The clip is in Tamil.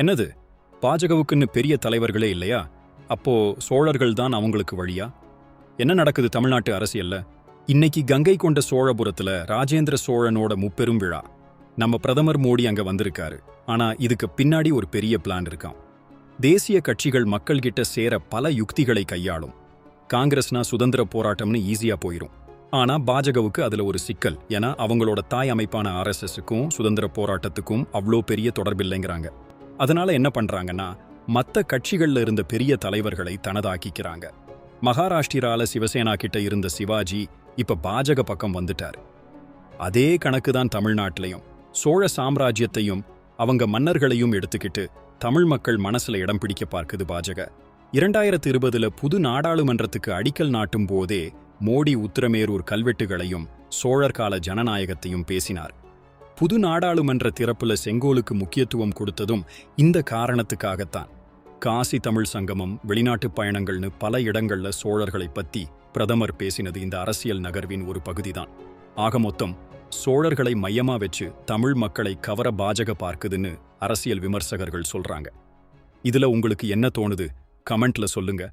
என்னது? பாஜகவுக்குன்னு பெரிய தலைவர்களே இல்லையா? அப்போ சோழர்கள் தான் அவங்களுக்கு வழியா? என்ன நடக்குது தமிழ்நாட்டு அரசியல்ல? இன்னைக்கு கங்கை கொண்ட சோழபுரத்துல ராஜேந்திர சோழனோட முப்பெரும் விழா. நம்ம பிரதமர் மோடி அங்க வந்திருக்காரு. ஆனா இதுக்கு பின்னாடி ஒரு பெரிய பிளான் இருக்காம். தேசிய கட்சிகள் மக்கள்கிட்ட சேர பல யுக்திகளை கையாளும். காங்கிரஸ்னா சுதந்திர போராட்டம்னு ஈஸியா போயிரும். ஆனா பாஜகவுக்கு அதுல ஒரு சிக்கல். ஏன்னா அவங்களோட தாய் அமைப்பான ஆர்எஸ்எஸ்க்கும் சுதந்திர போராட்டத்துக்கும் அவ்வளோ பெரிய தொடர்பில்லைங்கிறாங்க. அதனால என்ன பண்றாங்கன்னா மத்த கட்சிகள்ல இருந்த பெரிய தலைவர்களை தனதாக்கிக்கிறாங்க. மகாராஷ்டிரால சிவசேனா கிட்ட இருந்த சிவாஜி இப்ப பாஜக பக்கம் வந்துட்டாரு. அதே கணக்கு தான் தமிழ்நாட்டிலையும். சோழ சாம்ராஜ்யத்தையும் அவங்க மன்னர்களையும் எடுத்துக்கிட்டு தமிழ் மக்கள் மனசுல இடம் பிடிக்க பார்க்குது பாஜக. இரண்டாயிரத்து இருபதுல புது நாடாளுமன்றத்துக்கு அடிக்கல் நாட்டும் போதே மோடி உத்திரமேரூர் கல்வெட்டுகளையும் சோழர் கால ஜனநாயகத்தையும் பேசினார். புது நாடாளுமன்ற திறப்புல செங்கோலுக்கு முக்கியத்துவம் கொடுத்ததும் இந்த காரணத்துக்காகத்தான். காசி தமிழ் சங்கமம் வெளிநாட்டுப் பயணங்கள்னு பல இடங்கள்ல சோழர்களை பத்தி பிரதமர் பேசினது இந்த அரசியல் நகர்வின் ஒரு பகுதிதான். ஆக மொத்தம் சோழர்களை மையமா வச்சு தமிழ் மக்களை கவர பாஜக பார்க்குதுன்னு அரசியல் விமர்சகர்கள் சொல்றாங்க. இதுல உங்களுக்கு என்ன தோணுது? கமெண்ட்ல சொல்லுங்க.